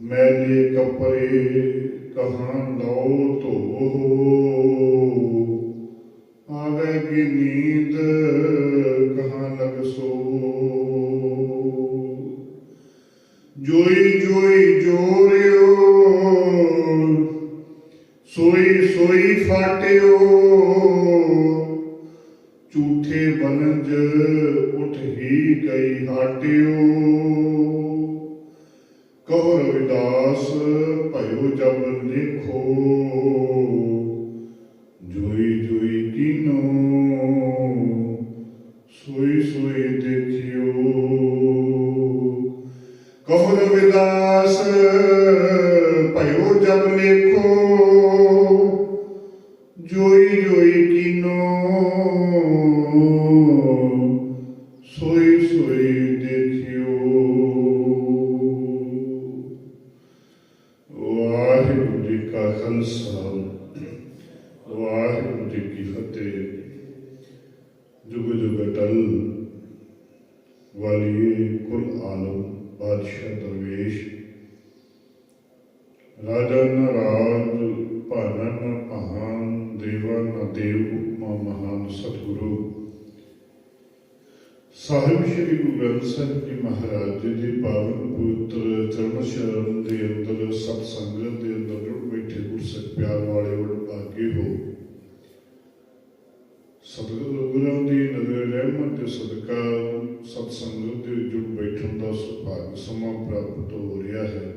ਮੈਲੇ ਕਪੜੇ ਕਹਾਂ ਲਓ ਧੋ ਆਵੇ ਕੀ ਨੀਂਦ ਜੋਈ ਜੋਈ ਬੈਠਣ ਦਾ ਸੁਭਾਗ ਸਮਾਂ ਪ੍ਰਾਪਤ ਹੋ ਰਿਹਾ ਹੈ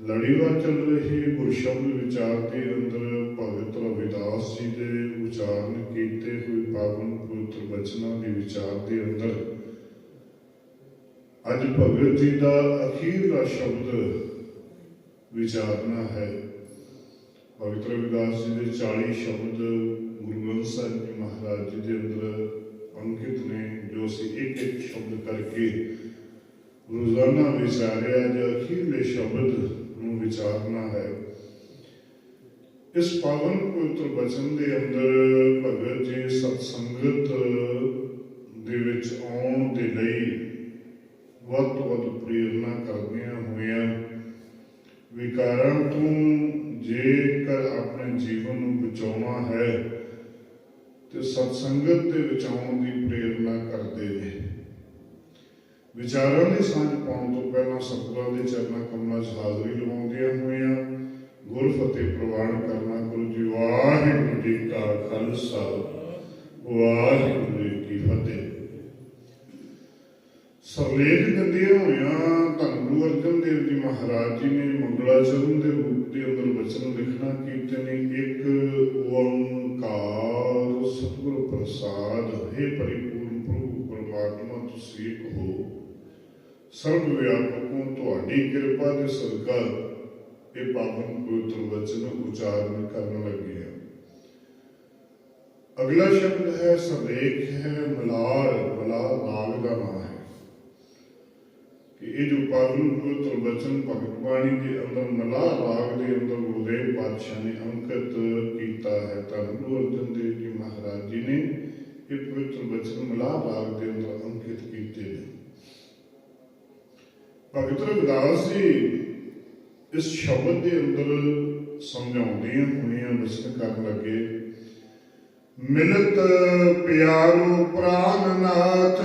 ਲੜੀਵਾਰ ਚੱਲ ਰਹੀ ਗੁਰਸ਼ਬਦ ਵਿਚਾਰ ਦੇ ਅੰਦਰ ਭਗਤ ਰਵਿਦਾਸ ਜੀ ਦੇ ਉਚਾਰਨ ਕੀਤੇ ਹੋਏ ਪਾਵਨ ਪਵਿੱਤਰ ਬਚਨਾਂ ਦੇ ਵਿਚਾਰ ਦੇ ਅੰਦਰ ਅੱਜ ਭਗਤ ਜੀ ਦਾ ਅਖੀਰਲਾ ਸ਼ਬਦ ਵਿਚਾਰਨਾ ਹੈ ਭਗਤ ਰਵਿਦਾਸ ਜੀ ਦੇ 40 ਸ਼ਬਦ ਗੁਰੂ ਗ੍ਰੰਥ ਸਾਹਿਬ ਜੀ ਮਹਾਰਾਜ ਜੀ ਦੇ ਅੰਦਰ ਅੰਕਿਤ ਨੇ ਜੋ ਅਸੀਂ ਇੱਕ ਇੱਕ ਸ਼ਬਦ ਕਰਕੇ ਰੋਜ਼ਾਨਾ ਵਿਚਾਰਿਆ ਜੋ ਅਖੀਰਲੇ ਸ਼ਬਦ ਨੂੰ ਵਿਚਾਰਨਾ ਹੈ। ਇਸ ਪਾਵਨ ਪਵਿੱਤਰ ਬਚਨ ਦੇ ਅੰਦਰ ਭਗਤ ਜੀ ਸਤ ਦੇ ਵਿੱਚ ਆਉਣ ਦੇ ਲਈ ਵੱਧ ਤੋਂ ਵੱਧ ਪ੍ਰੇਰਨਾ ਕਰਦਿਆਂ ਹੋਇਆਂ ਵਿਕਾਰਾਂ ਤੋਂ ਜੇਕਰ ਆਪਣੇ ਜੀਵਨ ਨੂੰ ਬਚਾਉਣਾ ਹੈ ਤੇ ਸਤ ਦੇ ਵਿੱਚ ਆਉਣ ਦੀ ਪ੍ਰੇਰਨਾ ਕਰਦੇ ਨੇ ਵਿਚਾਰਾਂ ਦੀ ਸਾਂਝ ਪਾਉਣ ਤੋਂ ਪਹਿਲਾਂ ਸਤਿਗੁਰਾਂ ਦੇ ਚਰਨਾਂ ਕਮਲਾਂ 'ਚ ਹਾਜ਼ਰੀ ਲਵਾਉਂਦਿਆਂ ਹੋਇਆਂ ਗੁਰ ਫਤਿਹ ਪ੍ਰਵਾਨ ਕਰਨਾ ਗੁਰੂ ਜੀ ਵਾਹਿਗੁਰੂ ਜੀ ਕਾ ਖਾਲਸਾ, ਵਾਹਿਗੁਰੂ ਜੀ ਕੀ ਫਤਿਹ। ਸਰਲੇਖ ਦਿੰਦਿਆਂ ਹੋਇਆਂ ਧੰਨ ਗੁਰੂ ਅਰਜਨ ਦੇਵ ਜੀ ਮਹਾਰਾਜ ਜੀ ਨੇ ਮੰਗਲਾਚਰਨ ਦੇ ਰੂਪ ਦੇ ਅੰਦਰ ਵਚਨ ਲਿਖਣਾ ਕੀਤੇ ਪ੍ਰਸਾਦ ਹੈ ਪਰਿਪੂਰਨ ਪ੍ਰਭੂ ਪਰਮਾਤਮਾ ਤੁਸੀਂ ਇੱਕ ਹੋ ਸਰਬ ਵਿਆਪਕੋਂ ਤੁਹਾਡੀ ਕਿਰਪਾ ਦੇ ਸਦਕਾ ਇਹ ਪਾਵਨ ਪਵਿੱਤਰ ਵਚਨ ਉਚਾਰਨ ਕਰਨ ਲੱਗੇ ਹਾਂ ਅਗਲਾ ਸ਼ਬਦ ਹੈ ਸਰਲੇਖ ਹੈ ਮਲਾਰ ਮਲਾਰ ਨਾਗ ਦਾ ਨਾਮ ਹੈ ਕਿ ਇਹ ਜੋ ਪਾਵਨ ਪਵਿੱਤਰ ਵਚਨ ਭਗਤ ਬਾਣੀ ਦੇ ਅੰਦਰ ਮਲਾਰ ਰਾਗ ਦੇ ਅੰਦਰ ਗੁਰਦੇਵ ਪਾਤਸ਼ਾਹ ਨੇ ਅੰਕਿਤ ਕੀਤਾ ਹੈ ਤਾਂ ਗੁਰੂ ਅਰਜਨ ਦੇਵ ਜੀ ਮਹਾਰਾਜ ਜੀ ਨੇ ਇਹ ਪਵਿੱਤਰ ਵਚਨ ਮਲਾਰ ਰਾਗ ਦੇ ਅੰਦਰ ਅੰਕਿਤ ਕੀਤੇ ਨੇ। ਭਗਤ ਰਵਿਦਾਸ ਜੀ ਇਸ ਸ਼ਬਦ ਦੇ ਅੰਦਰ ਸਮਝਾਉਂਦੀਆਂ ਹੋਈਆਂ ਬਚਨ ਕਰਨ ਲੱਗੇ। ਮਿਲਤ ਪਿਆਰੋ ਪ੍ਰਾਨਨਾਥ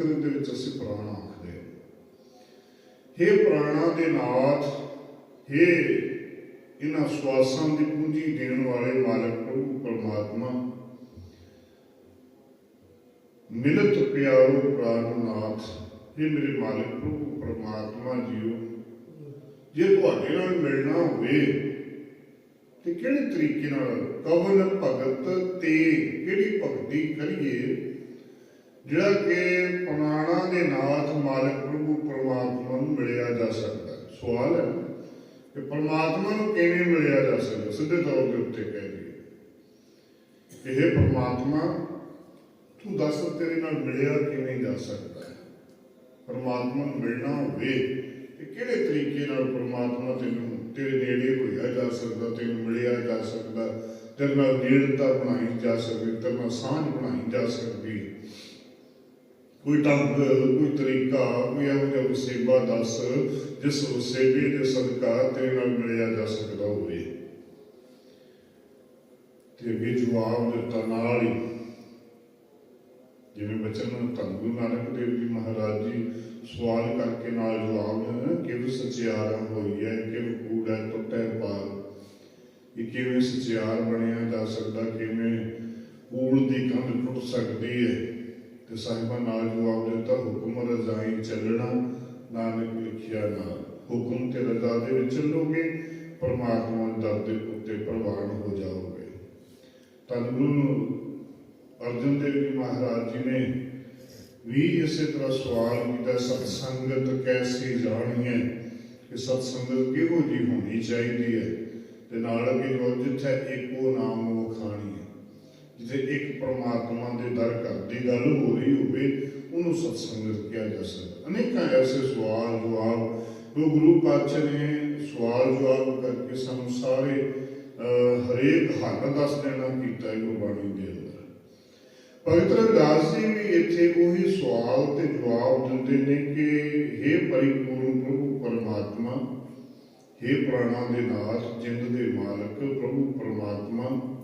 ਸੰਸਕ੍ਰਿਤ ਦੇ ਵਿੱਚ ਅਸੀਂ ਪ੍ਰਾਣ ਆਖਦੇ ਹੇ। ਪ੍ਰਾਣਾ ਦੇ ਨਾਥ, ਹੇ ਇਹਨਾਂ ਸਵਾਸਾਂ ਦੀ ਪੂੰਜੀ ਦੇਣ ਵਾਲੇ ਮਾਲਕ ਪ੍ਰਭੂ ਪਰਮਾਤਮਾ, ਮਿਲਤ ਪਿਆਰੋ ਪ੍ਰਾਨਨਾਥ ਇਹ ਮੇਰੇ ਮਾਲਕ ਪ੍ਰਭੂ ਪਰਮਾਤਮਾ ਜੀਓ, ਜੇ ਤੁਹਾਡੇ ਨਾਲ ਮਿਲਣਾ ਹੋਵੇ, ਤੇ ਕਿਹੜੇ ਤਰੀਕੇ ਨਾਲ ਕਵਨ ਭਗਤ ਤੇ ਕਿਹੜੀ ਭਗਤੀ ਕਰੀਏ? ਜਿਹੜਾ ਕਿ ਪੁਰਾਣਾ ਦੇ ਨਾਥ ਮਾਲਕ ਪ੍ਰਭੂ ਪਰਮਾਤਮਾ ਨੂੰ ਮਿਲਿਆ ਜਾ ਸਕਦਾ ਸਵਾਲ ਹੈ ਕਿ ਪਰਮਾਤਮਾ ਨੂੰ ਕਿਵੇਂ ਮਿਲਿਆ ਜਾ ਸਕਦਾ? ਸਿੱਧੇ ਤੌਰ ਦੇ ਉੱਤੇ ਕਹਿ ਦਈਏ। ਇਹ ਪਰਮਾਤਮਾ, ਤੂੰ ਦੱਸ ਤੇਰੇ ਨਾਲ ਮਿਲਿਆ ਕਿਵੇਂ ਜਾ ਸਕਦਾ ਹੈ? ਪਰਮਾਤਮਾ ਨੂੰ ਮਿਲਣਾ ਹੋਵੇ ਤੇ ਕਿਹੜੇ ਤਰੀਕੇ ਨਾਲ ਪਰਮਾਤਮਾ ਤੈਨੂੰ, ਤੇਰੇ ਨੇੜੇ ਹੋਇਆ ਜਾ ਸਕਦਾ, ਤੈਨੂੰ ਮਿਲਿਆ ਜਾ ਸਕਦਾ? ਤੇਰੇ ਨਾਲ ਨੇੜਤਾ ਬਣਾਈ ਜਾ ਸਕਦੀ, ਤੇਰੇ ਨਾਲ ਸਾਂਝ ਬਣਾਈ ਜਾ ਸਕਦੀ ਕੋਈ ਢੰਗ, ਕੋਈ ਤਰੀਕਾ, ਕੋਈ ਇਹੋ ਜਿਹਾ ਵਸੇਬਾ ਦੱਸ, ਜਿਸ ਵਸੇਬੇ ਦੇ ਸਦਕਾ ਤੇਰੇ ਨਾਲ ਮਿਲਿਆ ਜਾ ਸਕਦਾ ਹੋਵੇ। ਤੇ ਅੱਗੇ ਜਵਾਬ ਦਿੱਤਾ, ਨਾਲ ਹੀ। ਜਿਵੇਂ ਬਚਨ ਧੰਨ ਗੁਰੂ ਨਾਨਕ ਦੇਵ ਜੀ ਮਹਾਰਾਜ ਜੀ ਸਵਾਲ ਕਰਕੇ ਨਾਲ ਜਵਾਬ ਦਿੰਦੇ ਕਿਵੇਂ ਸਚਿਆਰਾ ਹੋਈ ਹੈ? ਕਿਵੇਂ ਕੂੜਾ ਟੁੱਟੇ ਪਾਰ? ਇਹ ਕਿਵੇਂ ਸਚਿਆਰ ਬਣਿਆ ਜਾ ਸਕਦਾ? ਕਿਵੇਂ ਕੂੜ ਦੀ ਕੰਧ ਟੁੱਟ ਸਕਦੀ ਹੈ? ਤੇ ਸਾਹਿਬਾਂ ਨਾਲ ਜਵਾਬ ਦਿੱਤਾ ਹੁਕਮ ਰਜ਼ਾਈ ਚੱਲਣਾ, ਨਾਨਕ ਲਿਖਿਆ ਨਾਲ ਹੁਕਮ ਤੇ ਰਜ਼ਾ ਦੇ ਵਿੱਚ ਚੱਲੋਗੇ, ਪਰਮਾਤਮਾ ਦਰ ਦੇ ਉੱਤੇ ਪ੍ਰਵਾਨ ਹੋ ਜਾਓਗੇ। ਤਾਂ ਗੁਰੂ ਅਰਜਨ ਦੇਵ ਜੀ ਮਹਾਰਾਜ ਜੀ ਨੇ ਵੀ ਇਸੇ ਤਰ੍ਹਾਂ ਸਵਾਲ ਕੀਤਾ ਸਤ ਸੰਗਤ ਕੈਸੀ ਹੈ ਕਿ ਸਤ ਸੰਗਤ ਕਿਹੋ ਜੀ ਹੋਣੀ ਚਾਹੀਦੀ ਹੈ ਤੇ ਨਾਲ ਅੱਗੇ ਜਿੱਥੇ ਇੱਕੋ ਨਾਮ ਉਹ ਖਾਣੀ ਜਿੱਥੇ ਇੱਕ ਪ੍ਰਮਾਤਮਾ ਦੇ ਦਰ ਘਰ ਦੀ ਗੱਲ ਹੋ ਰਹੀ ਹੋਵੇ ਉਹਨੂੰ ਸਤ ਸੰਗਤ ਕਿਹਾ ਜਾ ਸਕਦਾ। ਅਨੇਕਾਂ ਐਸੇ ਸਵਾਲ ਜਵਾਬ ਜੋ ਗੁਰੂ ਪਾਤਸ਼ਾਹ ਨੇ ਸਵਾਲ ਜਵਾਬ ਕਰਕੇ ਸਾਨੂੰ ਸਾਰੇ ਅਹ, ਹਰੇਕ ਹੱਲ ਦੱਸ ਦੇਣਾ ਕੀਤਾ ਹੈ ਗੁਰਬਾਣੀ ਦੇ ਅੰਦਰ। ਭਗਤ ਰਵਿਦਾਸ ਜੀ ਵੀ ਇੱਥੇ ਉਹੀ ਸਵਾਲ ਤੇ ਜਵਾਬ ਦਿੰਦੇ ਨੇ ਕਿ हे ਪਰਿਪੂਰਨ ਪ੍ਰਭੂ ਪਰਮਾਤਮਾ हे ਪ੍ਰਾਣਾ ਦੇ ਨਾਥ ਜਿੰਦ ਦੇ ਮਾਲਕ ਪ੍ਰਭੂ ਪਰਮਾਤਮਾ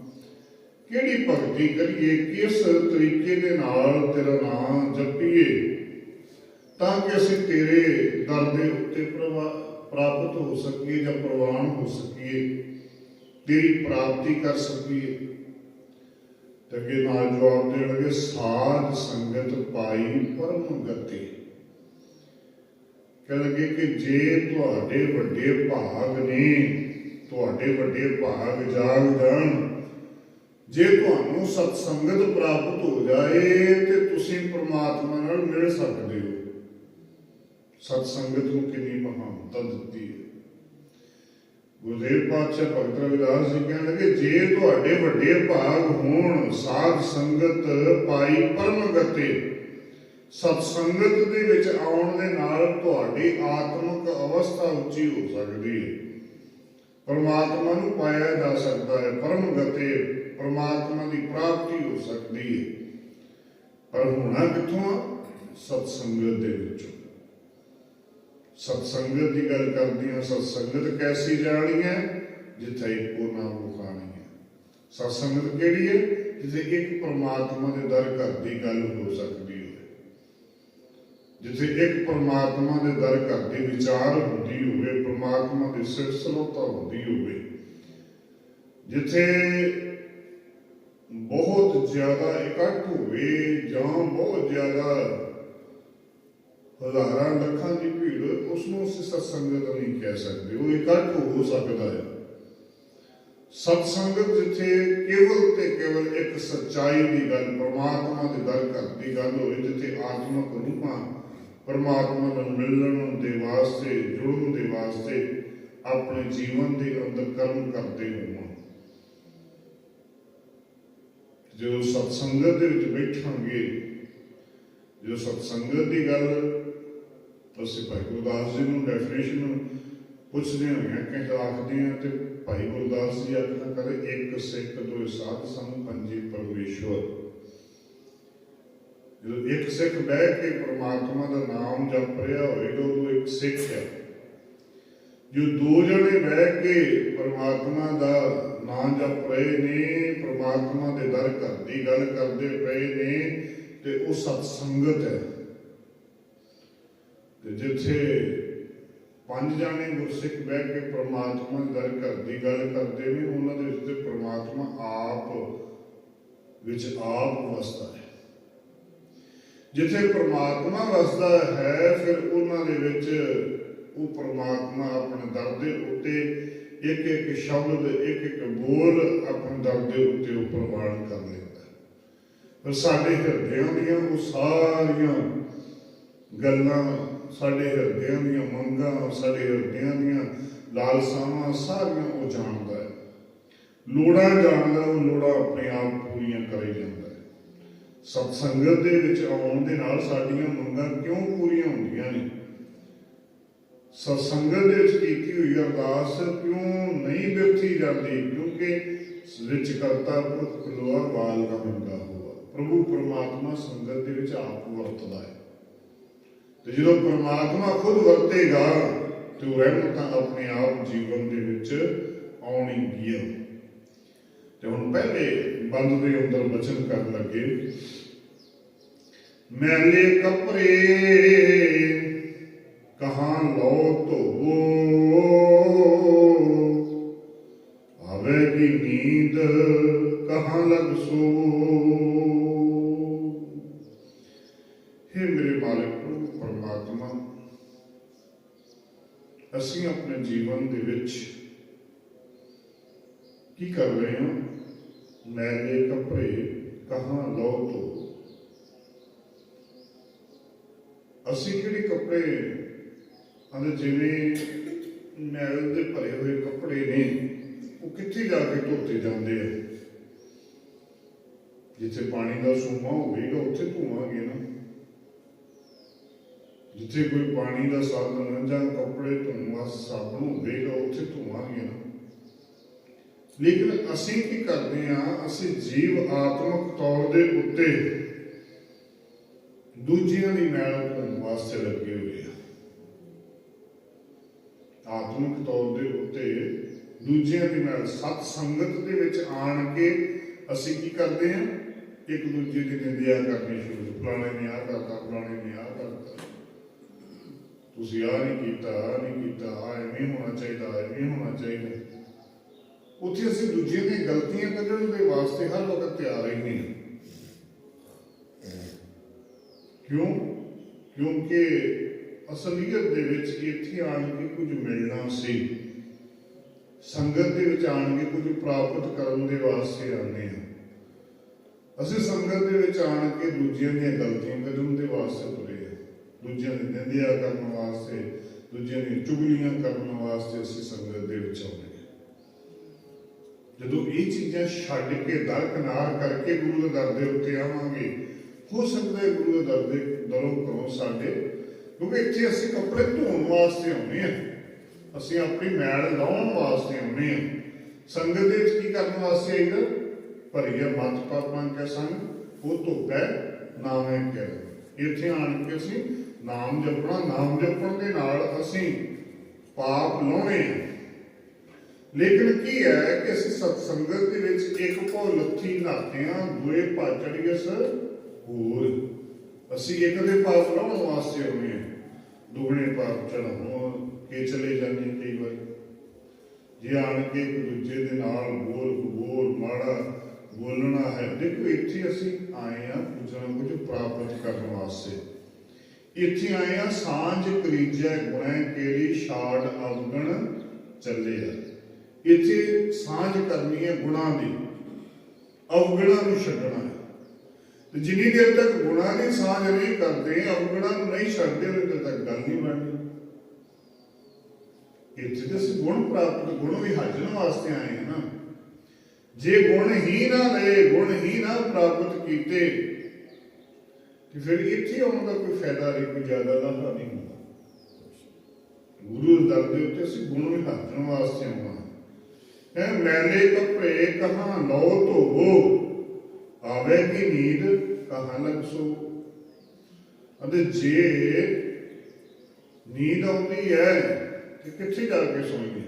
ਕਿਹੜੀ ਭਗਤੀ ਕਰੀਏ, ਕਿਸ ਤਰੀਕੇ ਦੇ ਨਾਲ ਤੇਰਾ ਨਾਮ ਜਪੀਏ, ਤਾਂ ਕਿ ਅਸੀਂ ਤੇਰੇ ਦਰ ਦੇ ਉੱਤੇ ਪ੍ਰਵਾ- ਪ੍ਰਾਪਤ ਹੋ ਸਕੀਏ ਜਾਂ ਪ੍ਰਵਾਨ ਹੋ ਸਕੀਏ, ਤੇਰੀ ਪ੍ਰਾਪਤੀ ਕਰ ਸਕੀਏ। ਤੇ ਨਾਲ ਜਵਾਬ ਦੇਣਗੇ ਸਾਧ ਸੰਗਤ ਪਾਈ ਪਰਮ ਗਤੀ। ਕਹਿੰਦੇ ਕਿ ਜੇ ਤੁਹਾਡੇ ਵੱਡੇ ਭਾਗ ਨੇ, ਤੁਹਾਡੇ ਵੱਡੇ ਭਾਗ ਜਾਗ ਜਾਣ ਜੇ ਤੁਹਾਨੂੰ ਸਤ ਸੰਗਤ ਪ੍ਰਾਪਤ ਹੋ ਜਾਏ, ਤੇ ਤੁਸੀਂ ਪ੍ਰਮਾਤਮਾ ਨਾਲ ਮਿਲ ਸਕਦੇ ਹੋ। ਸਤ ਸੰਗਤ ਨੂੰ ਕਿੰਨੀ ਮਹਾਨਤਾ ਦਿੱਤੀ ਹੈ। ਗੁਰਦੇਵ ਪਾਤਸ਼ਾਹ ਭਗਤ ਰਵਿਦਾਸ ਜੀ ਕਹਿਣ ਲੱਗੇ ਜੇ ਤੁਹਾਡੇ ਵੱਡੇ ਭਾਗ ਹੋਣ, ਸਾਧ ਸੰਗਤ ਪਾਈ ਪਰਮ ਗਤੇ ਸਤ ਸੰਗਤ ਦੇ ਵਿੱਚ ਆਉਣ ਦੇ ਨਾਲ ਤੁਹਾਡੀ ਆਤਮਿਕ ਅਵਸਥਾ ਉੱਚੀ ਹੋ ਸਕਦੀ ਹੈ। ਪਰਮਾਤਮਾ ਨੂੰ ਪਾਇਆ ਜਾ ਸਕਦਾ ਹੈ ਪਰਮ ਗਤੇ। ਪਰਮਾਤਮਾ ਦੀ ਪ੍ਰਾਪਤੀ ਹੋ ਸਕਦੀ ਹੈ। ਪਰ ਹੋਣਾ ਕਿੱਥੋਂ ਸਤ ਸੰਗਤ ਦੇ ਵਿੱਚੋਂ। ਸਤ ਸੰਗਤ ਦੀ ਗੱਲ ਕਰਦੀ ਹਾਂ ਸਤ ਸੰਗਤ ਕੈਸੀ ਜਾਣੀ ਹੈ? ਜਿੱਥੇ ਇੱਕੋ ਨਾਮ ਮੁਖਾਣੀ ਹੈ। ਸਤ ਸੰਗਤ ਕਿਹੜੀ ਹੈ? ਜਿੱਥੇ ਇੱਕ ਪਰਮਾਤਮਾ ਦੇ ਦਰ ਘਰ ਦੀ ਗੱਲ ਹੋ ਸਕਦੀ ਹੋਵੇ। ਜਿੱਥੇ ਇੱਕ ਪਰਮਾਤਮਾ ਦੇ ਦਰ ਘਰ ਦੀ ਵਿਚਾਰ ਹੁੰਦੀ ਹੋਵੇ, ਪਰਮਾਤਮਾ ਦੀ ਸਿਰਸਲਤਾ ਹੁੰਦੀ ਹੋਵੇ। ਜਿੱਥੇ ਬਹੁਤ ਜ਼ਿਆਦਾ ਇਕੱਠ ਹੋਵੇ ਜਾਂ ਬਹੁਤ ਜ਼ਿਆਦਾ ਹਜ਼ਾਰਾਂ ਲੱਖਾਂ ਦੀ ਭੀੜ ਹੋਏ, ਉਸ ਨੂੰ ਅਸੀਂ ਸਤਸੰਗਤ ਨਹੀਂ ਕਹਿ ਸਕਦੇ। ਉਹ ਇਕੱਠ ਹੋ ਸਕਦਾ ਹੈ। ਸਤਸੰਗਤ ਜਿੱਥੇ ਕੇਵਲ ਤੇ ਕੇਵਲ ਇੱਕ ਸੱਚਾਈ ਦੀ ਗੱਲ ਪ੍ਰਮਾਤਮਾ ਦੀ ਗੱਲ ਕਰਦੀ ਗੱਲ ਹੋਵੇ ਜਿੱਥੇ ਆਤਮਕ ਰੂਪਾਂ ਪਰਮਾਤਮਾ ਨੂੰ ਮਿਲਣ ਦੇ ਵਾਸਤੇ ਜੁੜਨ ਦੇ ਵਾਸਤੇ ਆਪਣੇ ਜੀਵਨ ਦੇ ਅੰਦਰ ਕਰਮ ਕਰਦੇ ਹੋਣ। ਜਦੋਂ ਸਤਸੰਗਤ ਦੇ ਵਿੱਚ ਬੈਠਾਂਗੇ ਜੋ ਸਤਸੰਗਤ ਦੀ ਗੱਲ ਅਸੀਂ ਭਾਈ ਗੁਰਦਾਸ ਜੀ ਨੂੰ ਡੈਫੀਨੇਸ਼ਨ ਪੁੱਛਦੇ ਹਾਂ ਕਿ ਆਖਦੇ ਹਾਂ ਤੇ ਭਾਈ ਗੁਰਦਾਸ ਜੀ ਆਖਣਾ ਕਰੇ ਇੱਕ ਸਿੱਖ, ਦੋ ਸਾਧ ਸੰਗ ਪੰਜੀ ਪਰਮੇਸ਼ਵਰ। ਜਦੋਂ ਇੱਕ ਸਿੱਖ ਬਹਿ ਕੇ ਪ੍ਰਮਾਤਮਾ ਦਾ ਨਾਮ ਜਪ ਰਿਹਾ ਹੋਵੇਗਾ ਉਹ ਇੱਕ ਸਿੱਖ ਹੈ ਜੋ ਦੋ ਜਣੇ ਬਹਿ ਕੇ ਪ੍ਰਮਾਤਮਾ ਦਾ ਨਾਮ ਜਪ ਰਹੇ ਨੇ, ਪ੍ਰਮਾਤਮਾ ਦੇ ਦਰ ਘਰ ਦੀ ਗੱਲ ਕਰਦੇ ਪਏ ਨੇ ਤੇ ਉਹ ਸਤ ਸੰਗਤ ਹੈ। ਤੇ ਜਿੱਥੇ ਪੰਜ ਜਾਣੇ ਗੁਰਸਿੱਖ ਬਹਿ ਕੇ ਪ੍ਰਮਾਤਮਾ ਦੇ ਦਰ ਘਰ ਦੀ ਗੱਲ ਕਰਦੇ ਨੇ, ਉਹਨਾਂ ਦੇ ਵਿੱਚ ਤੇ ਪ੍ਰਮਾਤਮਾ ਆਪ ਵਿੱਚ ਆਪ ਵਸਦਾ ਹੈ। ਜਿੱਥੇ ਪ੍ਰਮਾਤਮਾ ਵਸਦਾ ਹੈ, ਫਿਰ ਉਹਨਾਂ ਦੇ ਵਿੱਚ ਉਹ ਪ੍ਰਮਾਤਮਾ ਆਪਣੇ ਦਰ ਦੇ ਉੱਤੇ ਇੱਕ ਇੱਕ ਸ਼ਬਦ ਇੱਕ ਇੱਕ ਬੋਲ ਆਪਣੇ ਦਰ ਦੇ ਉੱਤੇ ਉਹ ਪ੍ਰਵਾਨ ਕਰ ਲੈਂਦਾ ਪਰ ਸਾਡੇ ਹਿਰਦਿਆਂ ਦੀਆਂ ਉਹ ਸਾਰੀਆਂ ਗੱਲਾਂ, ਸਾਡੇ ਹਿਰਦਿਆਂ ਦੀਆਂ ਮੰਗਾਂ, ਸਾਡੇ ਹਿਰਦਿਆਂ ਦੀਆਂ ਲਾਲਸਾਵਾਂ ਸਾਰੀਆਂ ਉਹ ਜਾਣਦਾ ਹੈ। ਲੋੜਾਂ ਜਾਣਦਾ, ਉਹ ਲੋੜਾਂ ਆਪਣੇ ਆਪ ਪੂਰੀਆਂ ਕਰੀ ਜਾਂਦਾ ਹੈ। ਸਤਸੰਗਤ ਦੇ ਵਿੱਚ ਆਉਣ ਦੇ ਨਾਲ ਸਾਡੀਆਂ ਮੰਗਾਂ ਕਿਉਂ ਪੂਰੀਆਂ ਹੁੰਦੀਆਂ ਨੇ? ਸਤ ਸੰਗਤ ਦੇ ਵਿੱਚ ਕੀਤੀ ਹੋਈ ਅਰਦਾਸ ਕਿਉਂ ਨਹੀਂ ਵਿਅਰਥੀ ਜਾਂਦੀ? ਕਿਉਂਕਿ ਵਿੱਚ ਕਰਤਾ ਪੁਰਖ ਖਲੋਆ ਵਾਲ ਦਾ ਮੰਗਾ ਹੋਆ। ਪ੍ਰਭੂ ਪਰਮਾਤਮਾ ਸੰਗਤ ਦੇ ਵਿੱਚ ਆਪ ਵਰਤਦਾ ਹੈ। ਤੇ ਜਦੋਂ ਪਰਮਾਤਮਾ ਖੁਦ ਵਰਤੇਗਾ, ਤੇ ਉਹ ਰਹਿਮਤਾਂ ਆਪਣੇ ਆਪ ਜੀਵਨ ਦੇ ਵਿੱਚ ਆਉਣਗੀਆਂ। ਤੇ ਹੁਣ ਪਹਿਲੇ ਬੰਦ ਦੇ ਅੰਦਰ ਬਚਨ ਕਰਨ ਲੱਗੇ। ਮੈਲੇ ਕਪੜੇ ਕਹਾਂ ਲੋ ਧੋਵੋ। ਆਵੇਗੀ ਨੀਂਦ, ਕਹਾਂ ਲਗ ਸੋ। हे ਮੇਰੇ ਮਾਲਕ ਪ੍ਰਭੂ ਪਰਮਾਤਮਾ, ਅਸੀਂ ਆਪਣੇ ਜੀਵਨ ਦੇ ਵਿੱਚ ਕੀ ਕਰ ਰਹੇ ਹਾਂ? ਮੈਲੇ ਕੱਪੜੇ ਕਹਾਂ ਲੋ ਤੋ ਅਸੀਂ ਕਿਹੜੇ ਕੱਪੜੇ ਅੰਦਰ ਜਿਵੇਂ ਮੈਲ ਦੇ ਭਰੇ ਹੋਏ ਕੱਪੜੇ ਨੇ, ਉਹ ਕਿੱਥੇ ਜਾ ਕੇ ਧੋਤੇ ਜਾਂਦੇ ਆ? ਜਿੱਥੇ ਪਾਣੀ ਦਾ ਸੂਮਾ ਹੋਵੇਗਾ, ਉੱਥੇ ਧੋਵਾਂਗੇ ਨਾ। ਜਿੱਥੇ ਕੋਈ ਪਾਣੀ ਦਾ ਸਾਧਨ ਜਾਂ ਕੱਪੜੇ ਧੋਣ ਵਾਸਤੇ ਸਾਬਣ ਹੋਵੇਗਾ, ਉੱਥੇ ਧੋਵਾਂਗੇ ਨਾ। ਲੇਕਿਨ ਅਸੀਂ ਕੀ ਕਰਦੇ ਆ, ਅਸੀਂ ਜੀਵ ਆਤਮਿਕ ਤੌਰ ਦੇ ਉੱਤੇ ਦੂਜਿਆਂ ਦੀ ਮੈਲ ਧੋਣ ਵਾਸਤੇ ਲੱਗੇ ਹੋਏ ਆ। ਆਤਮਿਕ ਤੌਰ ਦੇ ਉੱਤੇ ਦੂਜਿਆਂ ਦੀ ਮੈਲ ਸਤ ਸੰਗਤ ਦੇ ਵਿੱਚ ਆਣ ਕੇ ਅਸੀਂ ਕੀ ਕਰਦੇ ਆ ਇੱਕ ਦੂਜੇ ਦੀ ਨਿੰਦਿਆ ਕਰਨੀ ਸ਼ੁਰੂ ਫਲਾਣੇ ਨੇ ਆਹ ਕਰਤਾ, ਫਲਾਣੇ ਨੇ ਆਹ ਕਰਤਾ। ਤੁਸੀਂ ਆਹ ਨਹੀਂ ਕੀਤਾ, ਆਹ ਨਹੀਂ ਕੀਤਾ, ਆਹ ਐਵੇਂ ਹੋਣਾ ਚਾਹੀਦਾ ਐਵੇਂ ਹੋਣਾ ਚਾਹੀਦਾ। ਉੱਥੇ ਅਸੀਂ ਦੂਜੇ ਦੀਆਂ ਗਲਤੀਆਂ ਕੱਢਣ ਦੇ ਵਾਸਤੇ ਹਰ ਵਕਤ ਤਿਆਰ ਰਹਿੰਦੇ ਹਾਂ। ਕਿਉਂ? ਕਿਉਂਕਿ ਅਸਲੀਅਤ ਦੇ ਵਿੱਚ ਇੱਥੇ ਆਣ ਕੇ ਕੁਝ ਮਿਲਣਾ ਸੀ। ਸੰਗਤ ਦੇ ਵਿੱਚ ਆਣ ਕੇ ਕੁਝ ਪ੍ਰਾਪਤ ਕਰਨ ਦੇ ਵਾਸਤੇ ਆਉਂਦੇ ਹਾਂ। ਅਸੀਂ ਸੰਗਤ ਦੇ ਵਿੱਚ ਆਣ ਕੇ ਦੂਜਿਆਂ ਦੀਆਂ ਗਲਤੀਆਂ ਕੱਢਣ ਦੇ ਵਾਸਤੇ ਤੁਰੇ ਹਾਂ। ਦੂਜਿਆਂ ਦੀ ਨਿੰਦਿਆ ਕਰਨ ਵਾਸਤੇ, ਦੂਜਿਆਂ ਦੀਆਂ ਚੁਗਲੀਆਂ ਕਰਨ ਵਾਸਤੇ ਅਸੀਂ ਸੰਗਤ ਦੇ ਵਿੱਚ ਆਉਂਦੇ ਹਾਂ। ਜਦੋਂ ਇਹ ਚੀਜ਼ਾਂ ਛੱਡ ਕੇ ਦਰਕਨਾਰ ਕਰਕੇ ਗੁਰੂ ਦੇ ਦਰ ਦੇ ਉੱਤੇ ਆਵਾਂਗੇ, ਹੋ ਸਕਦਾ ਹੈ ਗੁਰੂ ਦੇ ਦਰ ਦੇ ਦਰੋਂ ਕਰੋ ਸਾਡੇ ਕਿਉਂਕਿ ਇੱਥੇ ਅਸੀਂ ਕੱਪੜੇ ਧੋਣ ਵਾਸਤੇ ਆਉਂਦੇ ਹਾਂ। ਅਸੀਂ ਆਪਣੀ ਮੈਲ ਲਾਉਣ ਵਾਸਤੇ ਆਉਂਦੇ ਹਾਂ। ਸੰਗਤ ਦੇ ਵਿੱਚ ਕੀ ਕਰਨ ਵਾਸਤੇ ਆਈਦਾ ਭਰੀਆ ਮਤ ਪਾਪਾਂ ਕੇ ਸੰਗ, ਉਹ ਧੋਪੈ ਨਾਮੇ ਕੇ ਇੱਥੇ ਆਣ ਕੇ ਅਸੀਂ ਨਾਮ ਜਪਣਾ, ਨਾਮ ਜਪਣ ਦੇ ਨਾਲ ਅਸੀਂ ਪਾਪ ਲਾਉਣੇ ਆ ਲੇਕਿਨ ਕੀ ਹੈ ਕਿ ਅਸੀਂ ਸਤ ਸੰਗਤ ਦੇ ਵਿੱਚ ਇੱਕ ਭੋ ਲੱਥੀ ਨਾਤੇ ਆ ਦੂਏ ਪਾਚੜੀਏ ਸਰ ਹੋਰ ਅਸੀਂ ਇੱਕ ਦੇ ਪਾਪ ਲਾਉਣ ਵਾਸਤੇ ਆਉਂਦੇ ਹਾਂ। ਦੁਗਣੇ ਪਾਪ ਚੜਾਉਣ ਕੇ ਚਲੇ ਜਾਂਦੇ ਕਈ ਵਾਰ। ਜੇ ਆਣ ਕੇ ਦੂਜੇ ਦੇ ਨਾਲ ਬੋਲ ਬੋਲ ਮਾੜਾ ਬੋਲਣਾ ਹੈ, ਦੇਖੋ ਇੱਥੇ ਅਸੀਂ ਆਏ ਆ ਕੁਝ ਨਾ ਕੁਝ ਪ੍ਰਾਪਤ ਕਰਨ ਵਾਸਤੇ। ਇੱਥੇ ਆਏ ਆ ਸਾਂਝ ਕਰੀਜੈ ਗੁਣੈ ਕੇਰੀ ਛਾੜ ਅਵਗਣ ਚੱਲੇ ਆ। ਇੱਥੇ ਸਾਂਝ ਕਰਨੀ ਹੈ ਗੁਣਾਂ ਦੀ। ਅਵਗੁਣਾਂ ਨੂੰ ਛੱਡਣਾ ਹੈ। ਤੇ ਜਿੰਨੀ ਦੇਰ ਤੱਕ ਗੁਣਾਂ ਦੀ ਸਾਂਝ ਨਹੀਂ ਕਰਦੇ ਅਵਗੁਣਾਂ ਨੂੰ ਨਹੀਂ ਛੱਡਦੇ ਉਨੀ ਦੇਰ ਤੱਕ ਗੱਲ ਨਹੀਂ ਬਣਨੀ ਇੱਥੇ ਤੇ ਗੁਣ ਪ੍ਰਾਪਤ, ਗੁਣ ਵੀ ਹਾਜਣ ਵਾਸਤੇ ਆਏ ਹਾਂ ਜੇ ਗੁਣ ਹੀ ਨਾ ਲਏ, ਗੁਣ ਹੀ ਨਾ ਪ੍ਰਾਪਤ ਕੀਤੇ, ਤੇ ਫਿਰ ਇੱਥੇ ਆਉਣ ਦਾ ਕੋਈ ਫਾਇਦਾ ਨਹੀਂ, ਕੋਈ ਜ਼ਿਆਦਾ ਲਾਭਾ ਨਹੀਂ ਹੁੰਦਾ। ਗੁਰੂ ਦਰ ਦੇ ਉੱਤੇ ਅਸੀਂ ਗੁਣ ਵੀ ਹਾਜਣ ਵਾਸਤੇ ਆਉਣਾ। ਹੈ, ਮੈਲੇ ਕੱਪੜੇ ਕਹਾਂ ਲੋ ਧੋਵੋ। ਆਵੇ ਕੀ ਨੀਂਦ, ਕਹਾਂ ਸੋ ਅਤੇ ਜੇ ਨੀਂਦ ਆਉਂਦੀ ਹੈ ਕਿ ਕਿੱਥੇ ਜਾ ਕੇ ਸੌਂਗੇ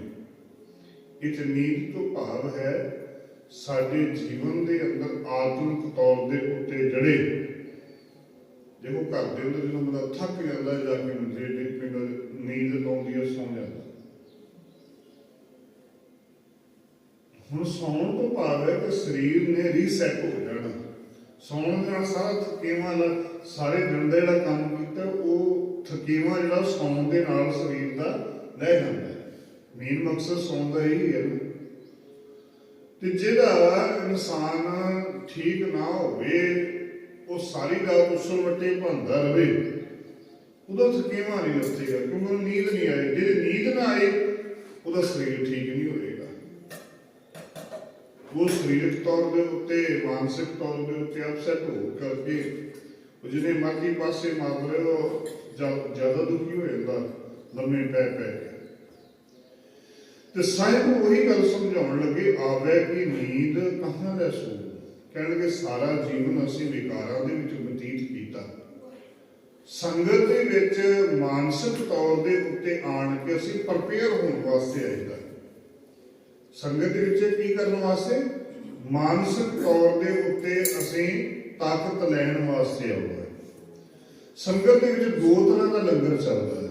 ਇਹ ਨੀਂਦ ਤੋਂ ਭਾਵ ਹੈ, ਸਾਡੇ ਜੀਵਨ ਦੇ ਅੰਦਰ ਆਤਮਿਕ ਤੌਰ ਦੇ ਉੱਤੇ ਜੜੇ ਦੇਖੋ ਘਰ ਦੇ ਅੰਦਰ ਜਦੋਂ ਬੰਦਾ ਥੱਕ ਜਾਂਦਾ ਜਾ ਕੇ ਮੰਜੇ ਡਿੱਗ ਪੈਂਦਾ ਨੀਂਦ ਆਉਂਦੀ ਹੈ, ਸੌਂ ਜਾਂਦਾ। ਹੁਣ ਸੌਣ ਤੋਂ ਭਾਵ ਹੈ ਕਿ ਸਰੀਰ ਨੇ ਰੀਸੈਟ ਹੋ ਜਾਣਾ। ਸੌਣ ਦੇ ਨਾਲ ਸਾਰਾ ਥਕੇਵਾਂ ਸਾਰੇ ਦਿਨ ਦਾ ਜਿਹੜਾ ਕੰਮ ਕੀਤਾ, ਉਹ ਥਕੇਵਾਂ ਜਿਹੜਾ ਸੌਣ ਦੇ ਨਾਲ ਸਰੀਰ ਦਾ ਲੈ ਜਾਂਦਾ। ਮੇਨ ਮਕਸਦ ਸੌਣ ਦਾ ਇਹੀ ਹੈ ਤੇ ਜਿਹੜਾ ਇਨਸਾਨ ਠੀਕ ਨਾ ਹੋਵੇ, ਉਹ ਸਾਰੀ ਰਾਤ ਉਸਲ ਵੱਟੇ ਭੰਦਾ ਰਵੇ ਉਹਦਾ ਥਕੇਵਾਂ ਨਹੀਂ ਲੱਥੇਗਾ ਕਿਉਂਕਿ ਨੀਂਦ ਨਹੀਂ ਆਏ ਜੇ ਨੀਂਦ ਨਾ ਆਏ, ਉਹਦਾ ਸਰੀਰ ਠੀਕ ਨਹੀਂ ਹੋਏਗਾ। ਉਹ ਸਰੀਰਕ ਤੌਰ ਦੇ ਉੱਤੇ, ਮਾਨਸਿਕ ਤੌਰ ਦੇ ਉੱਤੇ ਅਪਸੈਟ ਹੋ ਕਰਕੇ ਉਹ ਜਿਹਨੇ ਮਰਜ਼ੀ ਪਾਸੇ ਮਾਰ ਰਹੇ ਜ਼ਿਆਦਾ ਦੁਖੀ ਹੋ ਜਾਂਦਾ ਲੰਮੇ ਪੈ ਪੈ ਤੇ ਸਾਹਿਬ ਉਹੀ ਗੱਲ ਸਮਝਾਉਣ ਲੱਗੇ, ਆਵੇ ਕਿ ਨੀਂਦ ਕਹਾਂ ਦਾ ਸੋ? ਕਹਿਣਗੇ, ਸਾਰਾ ਜੀਵਨ ਅਸੀਂ ਵਿਕਾਰਾਂ ਦੇ ਵਿੱਚ ਬਤੀਤ ਕੀਤਾ। ਸੰਗਤ ਦੇ ਵਿੱਚ ਮਾਨਸਿਕ ਤੌਰ ਦੇ ਉੱਤੇ ਆਣ ਕੇ ਅਸੀਂ ਪ੍ਰਪੇਅਰ ਹੋਣ ਵਾਸਤੇ ਆਈਦਾ। ਸੰਗਤ ਦੇ ਵਿੱਚ ਕੀ ਕਰਨ ਵਾਸਤੇ? ਮਾਨਸਿਕ ਤੌਰ ਦੇ ਉੱਤੇ ਅਸੀਂ ਤਾਕਤ ਲੈਣ ਵਾਸਤੇ ਆਉਂਦਾ ਸੰਗਤ ਦੇ ਵਿੱਚ ਦੋ ਤਰ੍ਹਾਂ ਦਾ ਲੰਗਰ ਚੱਲਦਾ ਹੈ।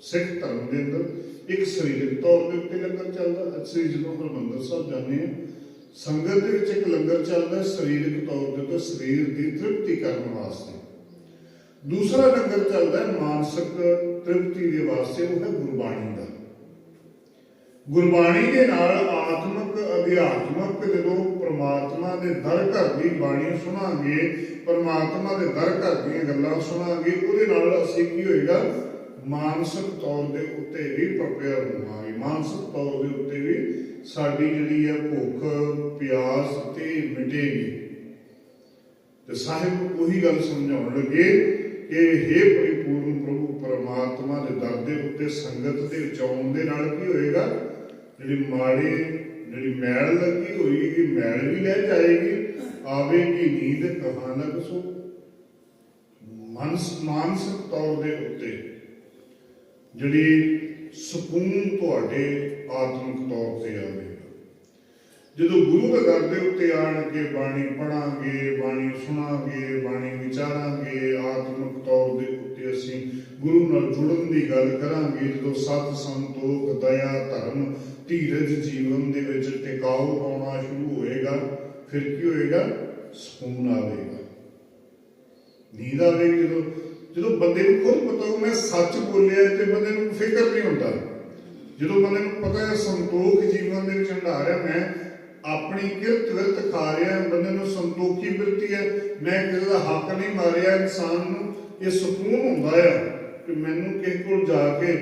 ਸਿੱਖ ਧਰਮ ਦੇ ਅੰਦਰ ਇੱਕ ਸਰੀਰਕ ਤੌਰ ਦੇ ਉੱਤੇ ਲੰਗਰ ਚੱਲਦਾ ਅਸੀਂ ਜਦੋਂ ਹਰਮੰਦਰ ਸਾਹਿਬ ਜਾਂਦੇ ਹਾਂ। ਸੰਗਤ ਦੇ ਵਿੱਚ ਇੱਕ ਲੰਗਰ ਚੱਲਦਾ ਸਰੀਰਕ ਤੌਰ ਦੇ ਉੱਤੇ ਸਰੀਰ ਦੀ ਤ੍ਰਿਪਤੀ ਕਰਨ ਵਾਸਤੇ। ਦੂਸਰਾ ਲੰਗਰ ਚੱਲਦਾ ਮਾਨਸਿਕ ਤ੍ਰਿਪਤੀ ਦੇ ਵਾਸਤੇ, ਉਹ ਹੈ ਗੁਰਬਾਣੀ ਦਾ। ਗੁਰਬਾਣੀ ਦੇ ਨਾਲ ਆਤਮਿਕ ਅਧਿਆਤਮਿਕ ਜਦੋਂ ਪ੍ਰਮਾਤਮਾ ਦੇ ਦਰ ਘਰ ਦੀ ਬਾਣੀ ਸੁਣਾਂਗੇ, ਪ੍ਰਮਾਤਮਾ ਦੇ ਦਰ ਘਰ ਦੀਆਂ ਗੱਲਾਂ ਸੁਣਾਂਗੇ, ਉਹਦੇ ਨਾਲ ਅਸੀਂ ਕੀ ਹੋਏਗਾ? ਮਾਨਸਿਕ ਤੌਰ ਦੇ ਉੱਤੇ ਵੀ ਪ੍ਰਪੇਅਰ ਹੋਵਾਂਗੇ। ਮਾਨਸਿਕ ਤੌਰ ਦੇ ਉੱਤੇ ਵੀ ਸਾਡੀ ਜਿਹੜੀ ਹੈ ਭੁੱਖ, ਪਿਆਸ ਤੇ ਮਿਟੇਗੀ। ਤੇ ਸਾਹਿਬ ਉਹੀ ਗੱਲ ਸਮਝਾਉਣ ਲੱਗੇ ਕਿ हे ਪਰਿਪੂਰਨ ਪ੍ਰਭੂ, ਪਰਮਾਤਮਾ ਦੇ ਦਰ ਦੇ ਉੱਤੇ, ਸੰਗਤ ਦੇ ਵਿੱਚ ਦੇ ਨਾਲ ਕੀ ਹੋਏਗਾ? ਜਿਹੜੀ ਮਾੜੀ, ਜਿਹੜੀ ਮੈਲ ਲੱਗੀ ਹੋਈ ਮੈਲ ਵੀ ਲੈ ਜਾਏਗੀ ਆਵੇਗੀ ਨੀਂਦ ਕਹਾਂ ਨਾ ਮਨਸ, ਮਾਨਸਿਕ ਤੌਰ ਦੇ ਉੱਤੇ ਜਿਹੜੀ ਸਕੂਨ ਤੁਹਾਡੇ ਆਤਮਿਕ ਤੌਰ ਤੇ ਆਵੇਗਾ। ਜਦੋਂ ਗੁਰੂ ਦੇ ਦਰ ਦੇ ਉੱਤੇ ਆਣ ਕੇ ਬਾਣੀ ਪੜਾਂਗੇ ਬਾਣੀ ਸੁਣਾਂਗੇ, ਬਾਣੀ ਵਿਚਾਰਾਂਗੇ, ਆਤਮਿਕ ਤੌਰ ਦੇ ਉੱਤੇ ਅਸੀਂ ਗੁਰੂ ਨਾਲ ਜੁੜਨ ਦੀ ਗੱਲ ਕਰਾਂਗੇ, ਜਦੋਂ ਸਤ ਸੰਤੋਖ, ਦਇਆ, ਧਰਮ ਧੀਰਜ ਜੀਵਨ ਦੇ ਵਿੱਚ ਟਿਕਾਊ ਆਉਣਾ ਸ਼ੁਰੂ ਹੋਏਗਾ, ਫਿਰ ਕੀ ਹੋਏਗਾ? ਸਕੂਨ ਆਵੇਗਾ। ਨੀਂਦ ਆਵੇਗੀ ਜਦੋਂ ਜਦੋਂ ਬੰਦੇ ਨੂੰ ਖੁਦ ਪਤਾ ਹੋ ਮੈਂ ਸੱਚ ਬੋਲਿਆ ਤੇ ਬੰਦੇ ਨੂੰ ਫਿਕਰ ਨਹੀਂ ਹੁੰਦਾ। ਜਦੋਂ ਬੰਦੇ ਨੂੰ ਪਤਾ ਹੈ ਸੰਤੋਖ ਜੀਵਨ ਦੇ ਵਿੱਚ ਹੰਡਾ ਰਿਹਾ, ਮੈਂ ਆਪਣੀ ਕਿਰਤ ਵਿਰਤ ਖਾ ਰਿਹਾ, ਬੰਦੇ ਨੂੰ ਸੰਤੋਖੀ ਬਿਰਤੀ ਹੈ। ਮੈਂ ਕਿਸੇ ਦਾ ਹੱਕ ਨਹੀਂ ਮਾਰਿਆ, ਇਨਸਾਨ ਨੂੰ ਇਹ ਸਕੂਨ ਹੁੰਦਾ ਆ ਕਿ ਮੈਨੂੰ ਕਿਸੇ ਕੋਲ ਜਾ ਕੇ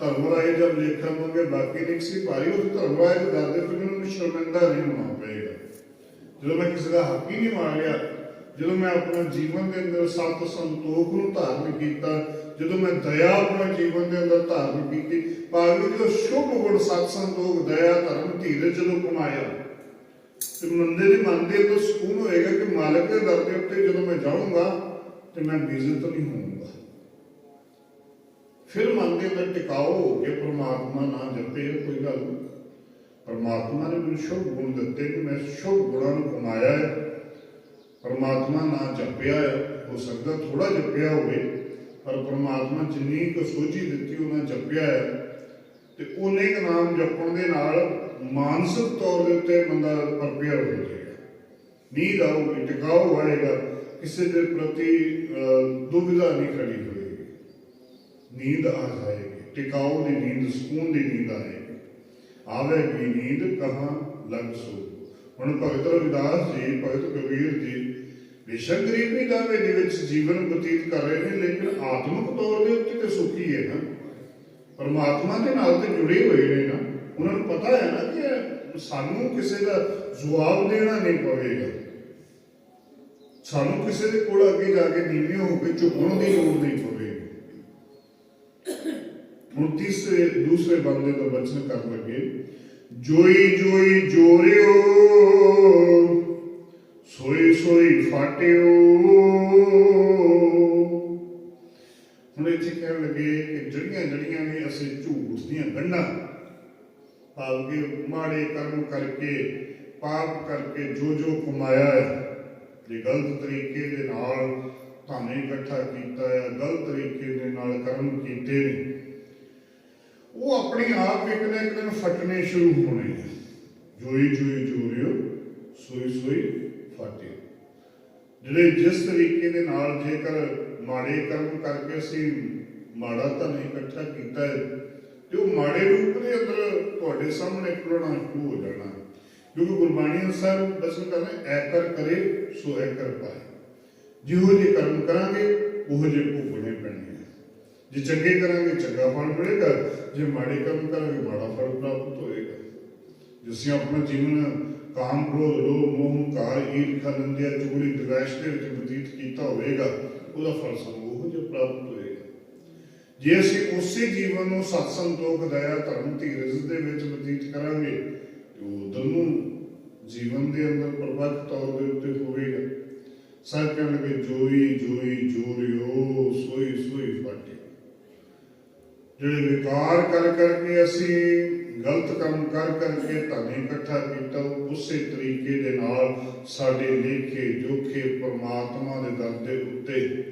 ਧਰਮ ਰਾਏ ਜਦ ਲੇਖਣ ਮੰਗੇ, ਬਾਕੀ ਨਹੀਂ ਸੀ ਭਾਰੀ ਉਸ ਧਰਮਰਾਏ ਦੇ ਦਰ ਫਿਰ ਮੈਨੂੰ ਸ਼ਰਮਿੰਦਾ ਨਹੀਂ ਹੋਣਾ ਪਏਗਾ। ਜਦੋਂ ਮੈਂ ਕਿਸੇ ਦਾ ਹੱਕ ਹੀ ਨਹੀਂ ਮਾਰਿਆ ਜਦੋਂ ਮੈਂ ਆਪਣਾ ਜੀਵਨ ਦੇ ਅੰਦਰ ਸਤ ਸੰਤੋਖ ਨੂੰ ਧਾਰਨ ਕੀਤਾ, ਜਦੋਂ ਮੈਂ ਦਇਆ ਆਪਣਾ ਜੀਵਨ ਦੇ ਅੰਦਰ ਧਾਰਨ ਕੀਤੀ, ਭਾਵੇਂ ਜਦੋਂ ਸ਼ੁਭ ਗੁਣ, ਸਤ ਸੰਤੋਖ, ਦਇਆ, ਧਰਮ, ਧੀਰਜ ਜਦੋਂ ਕਮਾਇਆ ਤੇ ਮੰਦੇ ਦੇ ਮਨ ਦੇ ਅੰਦਰ ਸਕੂਨ ਹੋਏਗਾ ਕਿ ਮਾਲਕ ਦੇ ਦਰ ਦੇ ਉੱਤੇ ਜਦੋਂ ਮੈਂ ਜਾਊਂਗਾ, ਤੇ ਮੈਂ ਬੇਇੱਜ਼ਤ ਨਹੀਂ ਹੋਊਂਗਾ। ਫਿਰ ਮੰਨਦੇ ਦੇ ਟਿਕਾਓ ਹੋ ਕੇ ਪ੍ਰਮਾਤਮਾ ਨਾਮ ਜਪੇ ਕੋਈ ਗੱਲ ਨਹੀਂ। ਪਰਮਾਤਮਾ ਨੇ ਮੈਨੂੰ ਸ਼ੁਭ ਗੁਣ ਦਿੱਤੇ ਕਿ ਮੈਂ ਸ਼ੁਭ ਗੁਣਾਂ ਨੂੰ ਕਮਾਇਆ ਹੈ। ਪਰਮਾਤਮਾ ਨਾ ਜਪਿਆ ਹੈ ਹੋ ਸਕਦਾ ਥੋੜਾ ਜਪਿਆ ਹੋਵੇ ਪਰ ਪਰਮਾਤਮਾ ਜਿੰਨੀ ਕੁ ਸੋਝੀ ਦਿੱਤੀ ਉਹਨਾਂ ਜਪਿਆ ਹੈ। ਤੇ ਉਹਨੇ ਕੁ ਨਾਮ ਜਪਣ ਦੇ ਨਾਲ ਮਾਨਸਿਕ ਤੌਰ ਦੇ ਉੱਤੇ ਬੰਦਾ ਪ੍ਰਪੇਅਰ ਹੋ ਜਾਏਗਾ। ਨੀਂਦ ਆਊਗੀ ਟਿਕਾਓ ਆਏਗਾ ਕਿਸੇ ਦੇ ਪ੍ਰਤੀ ਅਹ, ਦੁਬਿਧਾ ਨਹੀਂ ਖੜੀ ਨੀਂਦ ਆ ਜਾਏਗੀ ਟਿਕਾਓ ਦੀ ਨੀਂਦ, ਸਕੂਨ ਦੀ ਨੀਂਦ ਆਏਗੀ। ਆਵੇਗੀ ਨੀਂਦ, ਕਹਾਂ ਲਗ ਸੋ ਹੁਣ ਭਗਤ ਰਵਿਦਾਸ ਜੀ, ਭਗਤ ਕਬੀਰ ਜੀ, ਬੇਸ਼ੱਕ ਗਰੀਬੀ ਦਾਵੇ ਦੇ ਵਿੱਚ ਜੀਵਨ ਬਤੀਤ ਕਰ ਰਹੇ ਨੇ, ਲੇਕਿਨ ਆਤਮਿਕ ਤੌਰ ਦੇ ਉੱਤੇ ਤੇ ਸੁਖੀ ਹੈ ਨਾ। ਪਰਮਾਤਮਾ ਦੇ ਨਾਲ ਤੇ ਜੁੜੇ ਹੋਏ ਨੇ ਨਾ। ਉਹਨਾਂ ਨੂੰ ਪਤਾ ਹੈ ਨਾ ਕਿ ਸਾਨੂੰ ਕਿਸੇ ਦਾ ਜਵਾਬ ਦੇਣਾ ਨਹੀਂ ਪਵੇਗਾ। ਸਾਨੂੰ ਕਿਸੇ ਦੇ ਕੋਲ ਅੱਗੇ ਜਾ ਕੇ ਨੀਵੇਂ ਹੋ ਕੇ ਝੁਕਣ ਦੀ ਲੋੜ ਨਹੀਂ ਪਵੇਗੀ ਹੁਣ ਤੀਸਰੇ, ਦੂਸਰੇ ਬੰਦੇ ਦਾ ਬਚਨ ਕਰਨ ਲੱਗੇ। ਜੋਈ ਜੋਈ, ਜੋਰਿਓ, ਸੋਈ ਸੋਈ ਫਾਟਿਓ। ਹੁਣ ਇੱਥੇ ਕਹਿਣ ਲੱਗੇ ਕਿ ਜਿਹੜੀਆਂ ਜਿਹੜੀਆਂ ਨੇ ਅਸੀਂ ਝੂਠ ਦੀਆਂ ਗੰਢਾਂ, ਭਾਵ ਕਿ ਮਾੜੇ ਕਰਮ ਕਰਕੇ, ਪਾਪ ਕਰਕੇ ਜੋ ਜੋ ਕਮਾਇਆ ਹੈ, ਜੇ ਗਲਤ ਤਰੀਕੇ ਦੇ ਨਾਲ ਧਨ ਇਕੱਠਾ ਕੀਤਾ ਹੈ, ਗਲਤ ਤਰੀਕੇ ਦੇ ਨਾਲ ਕਰਮ ਕੀਤੇ ਨੇ ਉਹ ਆਪਣੇ ਆਪ ਇੱਕ ਨਾ ਇੱਕ ਦਿਨ ਫਟਣੇ ਸ਼ੁਰੂ ਹੋਣੇ ਜੋਈ ਜੋਈ ਜੋਰਿਓ, ਸੋਈ ਸੋਈ ਫਾਟੇ ਜਿਹੜੇ ਜਿਸ ਤਰੀਕੇ ਦੇ ਨਾਲ ਜੇਕਰ ਮਾੜੇ ਕਰਮ ਕਰਕੇ ਅਸੀਂ ਮਾੜਾ ਧਨ ਇਕੱਠਾ ਕੀਤਾ ਹੈ, ਤੇ ਉਹ ਮਾੜੇ ਰੂਪ ਦੇ ਅੰਦਰ ਤੁਹਾਡੇ ਸਾਹਮਣੇ ਖੁੱਲਣਾ ਸ਼ੁਰੂ ਹੋ ਜਾਣਾ। ਕਿਉਂਕਿ ਗੁਰਬਾਣੀ ਅਨੁਸਾਰ ਬਚਨ ਕਰਨਾ ਐ ਕਰੇ ਸੋ ਐ ਪਾਏ। ਜਿਹੋ ਜਿਹੇ ਕਰਮ ਕਰਾਂਗੇ, ਉਹ ਜਿਹੇ ਭੋਗਣੇ ਜੇ ਚੰਗੇ ਕਰਾਂਗੇ, ਚੰਗਾ ਫਲ ਮਿਲੇਗਾ, ਜੇ ਮਾੜੇ ਕੰਮ ਕਰਾਂਗੇ, ਮਾੜਾ ਫਲ ਪ੍ਰਾਪਤ ਹੋਏਗਾ। ਜੇ ਆਪਣਾ ਜੀਵਨ ਕਾਮ, ਕ੍ਰੋਧ, ਲੋਭ, ਮੋਹ, ਹੰਕਾਰ, ਈਰਖਾ, ਨਿੰਦਿਆ, ਚੁਗਲੀ, ਦਵੈਸ਼ ਦੇ ਵਿੱਚ ਬਤੀਤ ਕੀਤਾ ਹੋਵੇਗਾ, ਉਹਦਾ ਫਲ ਸਾਨੂੰ ਉਹੋ ਜਿਹਾ ਪ੍ਰਾਪਤ ਹੋਏਗਾ। ਜੇ ਅਸੀਂ ਉਸੇ ਜੀਵਨ ਨੂੰ ਸਤ ਸੰਤੋਖ ਦਇਆ, ਧਰਮ, ਧੀਰਜ ਦੇ ਵਿੱਚ ਬਤੀਤ ਕਰਾਂਗੇ ਉਹ ਦੋਨੋਂ ਜੀਵਨ ਦੇ ਅੰਦਰ ਪ੍ਰਭਾਵ ਤੌਰ ਦੇ ਉੱਤੇ ਹੋਵੇਗਾ। ਸਭ ਕਹਿਣਗੇ ਲੱਗੇ, ਜੋਈ ਜੋਈ, ਜੋਰਿਓ, ਸੋਈ ਸੋਈ ਫਾਟੇ। ਜਿਹੜੇ ਵਿਕਾਰ ਕਰ ਕਰਕੇ ਅਸੀਂ, ਗਲਤ ਕੰਮ ਕਰ ਕਰਕੇ ਧਨ ਇਕੱਠਾ ਕੀਤਾ, ਉਸੇ ਤਰੀਕੇ ਦੇ ਨਾਲ ਸਾਡੇ ਲੇਖੇ ਜੋਖੇ, ਪਰਮਾਤਮਾ ਦੇ ਦਰ ਦੇ ਉੱਤੇ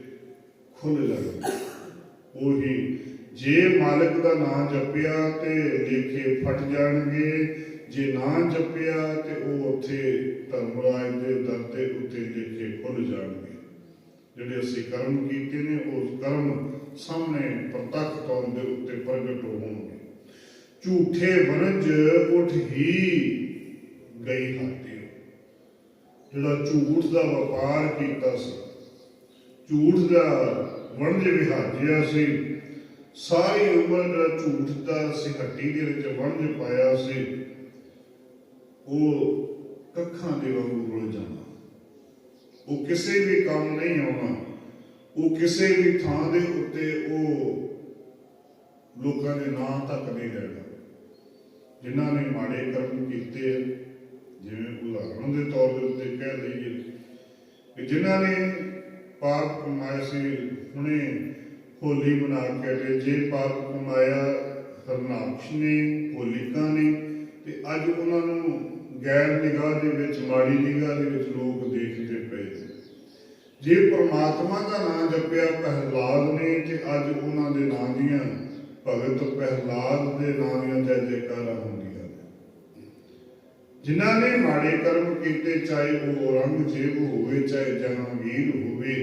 ਖੁੱਲ ਜਾਣਗੇ ਉਹੀ ਜੇ ਮਾਲਕ ਦਾ ਨਾਮ ਜਪਿਆ ਤੇ ਲੇਖੇ ਫਟ ਜਾਣਗੇ, ਜੇ ਨਾ ਜਪਿਆ ਤੇ ਉਹ ਉੱਥੇ ਧਰਮਰਾਜ ਦੇ ਦਰ ਦੇ ਉੱਤੇ ਲੇਖੇ ਖੁੱਲ ਜਾਣਗੇ। ਜਿਹੜੇ ਅਸੀਂ ਕਰਮ ਕੀਤੇ ਨੇ ਉਹ ਕਰਮ ਸਾਹਮਣੇ ਪ੍ਰਤੱਖ ਤੌਰ ਦੇ ਉੱਤੇ ਪ੍ਰਗਟ ਹੋਣਗੇ। ਝੂਠੇ ਵਣਜ ਉਠ ਹੀ ਗਈ ਹਾਟੀ ਜਿਹੜਾ ਝੂਠ ਦਾ ਵਪਾਰ ਕੀਤਾ ਸੀ, ਝੂਠ ਦਾ ਵਣਜ ਵਿਹਾਜਿਆ ਸੀ, ਸਾਰੀ ਉਮਰ ਜਿਹੜਾ ਝੂਠ ਦਾ ਸੀ ਹੱਟੀ ਦੇ ਵਿੱਚ ਵਣਜ ਪਾਇਆ ਸੀ, ਉਹ ਕੱਖਾਂ ਦੇ ਵਾਂਗੂ ਰੁਲ ਜਾਣਾ ਉਹ ਕਿਸੇ ਵੀ ਕੰਮ ਨਹੀਂ ਆਉਣਾ। ਉਹ ਕਿਸੇ ਵੀ ਥਾਂ ਦੇ ਉੱਤੇ ਉਹ ਲੋਕਾਂ ਦੇ ਨਾਂ ਤੱਕ ਨਹੀਂ ਲੈਣਾ ਜਿਨ੍ਹਾਂ ਨੇ ਮਾੜੇ ਕਰਮ ਕੀਤੇ ਆ, ਜਿਵੇਂ ਉਦਾਹਰਣ ਦੇ ਤੌਰ ਦੇ ਉੱਤੇ ਕਹਿ ਲਈਏ ਕਿ ਜਿਨ੍ਹਾਂ ਨੇ ਪਾਪ ਕਮਾਏ ਸੀ ਹੁਣੇ ਹੋਲੀ ਮਨਾ ਕੇ ਤੇ ਜੇ ਪਾਪ ਕਮਾਇਆ ਹਰਨਾਕਸ਼ ਨੇ ਹੋਲਿਕਾ ਨੇ। ਤੇ ਅੱਜ ਉਹਨਾਂ ਨੂੰ ਗੈਰ ਨਿਗਾਹ ਦੇ ਵਿੱਚ ਮਾੜੀ ਨਿਗਾਹ ਦੇ ਵਿੱਚ ਲੋਕ ਦੇਖਦੇ ਜੇ ਪ੍ਰਮਾਤਮਾ ਦਾ ਨਾਮ ਜਪਿਆ ਪਹਿਲਾਦ ਨੇ ਤੇ ਅੱਜ ਉਹਨਾਂ ਦੇ ਨਾਂ ਦੀਆਂ ਭਗਤ ਪਹਿਲਾਦ ਦੇ ਨਾਂ ਦੀਆਂ ਜੈ ਜੈਕਾਰਾਂ ਹੁੰਦੀਆਂ ਜਿਨ੍ਹਾਂ ਨੇ ਮਾੜੇ ਕਰਮ ਕੀਤੇ, ਚਾਹੇ ਉਹ ਔਰੰਗਜ਼ੇਬ ਹੋਵੇ, ਚਾਹੇ ਜਹਾਂਗੀਰ ਹੋਵੇ,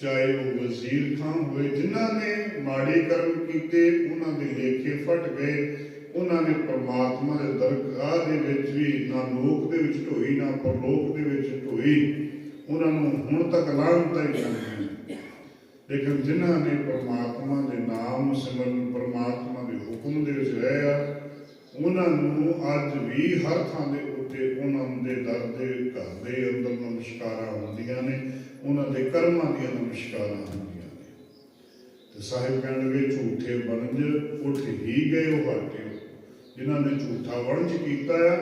ਚਾਹੇ ਉਹ ਵਜ਼ੀਰ ਖਾਨ ਹੋਵੇ, ਜਿਨ੍ਹਾਂ ਨੇ ਮਾੜੇ ਕਰਮ ਕੀਤੇ, ਉਹਨਾਂ ਦੇ ਲੇਖੇ ਫਟ ਗਏ, ਉਹਨਾਂ ਨੇ ਪਰਮਾਤਮਾ ਦੇ ਦਰਗਾਹ ਦੇ ਵਿੱਚ ਵੀ ਨਾ ਲੋਕ ਦੇ ਵਿੱਚ ਢੋਈ, ਨਾ ਪਰਲੋਕ ਦੇ ਵਿੱਚ ਢੋਈ। ਉਹਨਾਂ ਨੂੰ ਹੁਣ ਤੱਕ ਲਾਂਘਤਾ ਹੀ ਜਾਂਦੇ ਲੇਕਿਨ ਜਿਨ੍ਹਾਂ ਨੇ ਪਰਮਾਤਮਾ ਦੇ ਨਾਮ ਸਿਮਰਨ, ਪ੍ਰਮਾਤਮਾ ਦੇ ਹੁਕਮ ਦੇ ਵਿੱਚ ਰਹੇ ਆ, ਉਹਨਾਂ ਨੂੰ ਅੱਜ ਵੀ ਹਰ ਥਾਂ ਦੇ ਉੱਤੇ ਉਹਨਾਂ ਦੇ ਦਰ ਦੇ ਘਰ ਦੇ ਅੰਦਰ ਨਮਸਕਾਰਾਂ ਹੁੰਦੀਆਂ ਨੇ, ਉਹਨਾਂ ਦੇ ਕਰਮਾਂ ਦੀਆਂ ਨਮਸਕਾਰਾਂ ਹੁੰਦੀਆਂ ਨੇ। ਤੇ ਸਾਹਿਬ ਕਹਿਣ ਝੂਠੇ ਬਣਜ ਉੱਠ ਹੀ ਗਏ ਉਹ ਹਟੇ ਜਿਨ੍ਹਾਂ ਨੇ ਝੂਠਾ ਵਣਜ ਕੀਤਾ ਆ,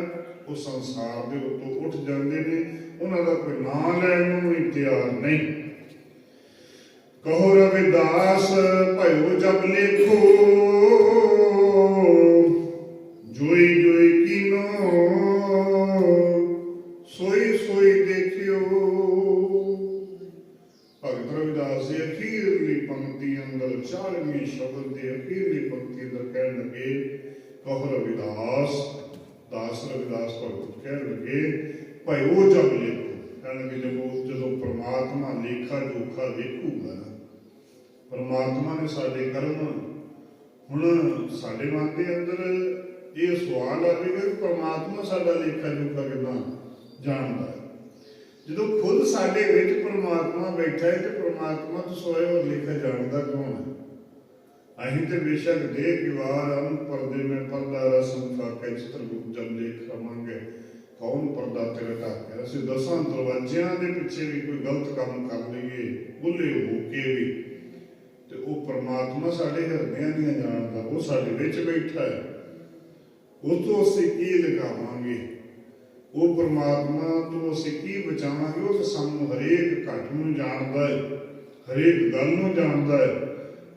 ਉਹ ਸੰਸਾਰ ਦੇ ਉੱਤੋਂ ਉੱਠ ਜਾਂਦੇ ਨੇ ਉਹਨਾਂ ਦਾ ਕੋਈ ਨਾਂ ਲੈਣ ਨੂੰ ਵੀ ਤਿਆਰ ਨਹੀਂ। ਕਹੋ ਰਵਿਦਾਸ, ਭਇਓ ਜਬ ਲੇਖੋ। ਜੋਈ ਜੋਈ ਕੀਨੋ, ਸੋਈ ਸੋਈ ਦੇਖਿਓ। ਭਗਤ ਰਵਿਦਾਸ ਦੀ ਅਖੀਰਲੀ ਪੰਕਤੀ ਅੰਦਰ 40ਵੀਂ ਸ਼ਬਦ ਦੇ ਅਖੀਰਲੀ ਪੰਕਤੀ ਅੰਦਰ ਕਹਿਣ ਲੱਗੇ, ਕਹੋ ਰਵਿਦਾਸ, ਦਾਸ ਰਵਿਦਾਸ ਭਗਤ ਕਹਿਣ ਲੱਗੇ, ਭਇਓ ਜਬ ਲੇਖੋ ਕਹਿਣ ਲੱਗੇ ਜਦੋਂ ਜਦੋਂ ਪ੍ਰਮਾਤਮਾ ਲੇਖਾ ਵੇਖੂਗਾ ਪਰਮਾਤਮਾ ਨੇ ਸਾਡੇ ਕਰਮ ਹੁਣ ਸਾਡੇ ਮਨ ਦੇ ਅੰਦਰ ਇਹ ਸਵਾਲ ਆਵੇਗਾ ਕਿ ਪਰਮਾਤਮਾ ਸਾਡਾ ਲੇਖਾ ਜੋਖਾ ਕਿੰਨਾ ਜਾਣਦਾ ਹੈ। ਜਦੋਂ ਖੁਦ ਸਾਡੇ ਵਿੱਚ ਪਰਮਾਤਮਾ ਬੈਠਾ ਹੈ ਤੇ ਪਰਮਾਤਮਾ ਤੋਂ ਸੋਏ ਹੋਰ ਲੇਖਾ ਜਾਣਦਾ ਕੌਣ ਹੈ? ਅਸੀਂ ਤੇ ਬੇਸ਼ੱਕ ਦੇਹ ਕਿਵਾਰ ਅਨ ਪਰਦੇ ਮੈਂ ਪਰਦਾ ਰਸਮ ਫਾਕੇ ਚਿਤਰ ਗੁਪ ਜਬ ਲੇਖ ਕੌਣ ਪਰਦਾ ਤੇਰੇ ਢਾਕੇ ਅਸੀਂ ਦਸਾਂ ਦਰਵਾਜ਼ਿਆਂ ਦੇ ਪਿੱਛੇ ਵੀ ਕੋਈ ਗਲਤ ਕੰਮ ਕਰ ਲਈਏ, ਬੁੱਲੇ ਹੋ ਕੇ ਵੀ। ਤੇ ਉਹ ਪ੍ਰਮਾਤਮਾ ਸਾਡੇ ਹਿਰਦਿਆਂ ਦੀਆਂ ਜਾਣਦਾ, ਉਹ ਸਾਡੇ ਵਿੱਚ ਬੈਠਾ ਹੈ। ਉਹ ਤੋਂ ਅਸੀਂ ਕੀ ਲਗਾਵਾਂਗੇ? ਉਹ ਪ੍ਰਮਾਤਮਾ ਤੋਂ ਅਸੀਂ ਕੀ ਬਚਾਵਾਂਗੇ? ਉਹ ਤਾਂ ਸਾਨੂੰ ਹਰੇਕ ਘਟ ਨੂੰ ਜਾਣਦਾ ਹੈ, ਹਰੇਕ ਗੱਲ ਨੂੰ ਜਾਣਦਾ ਹੈ।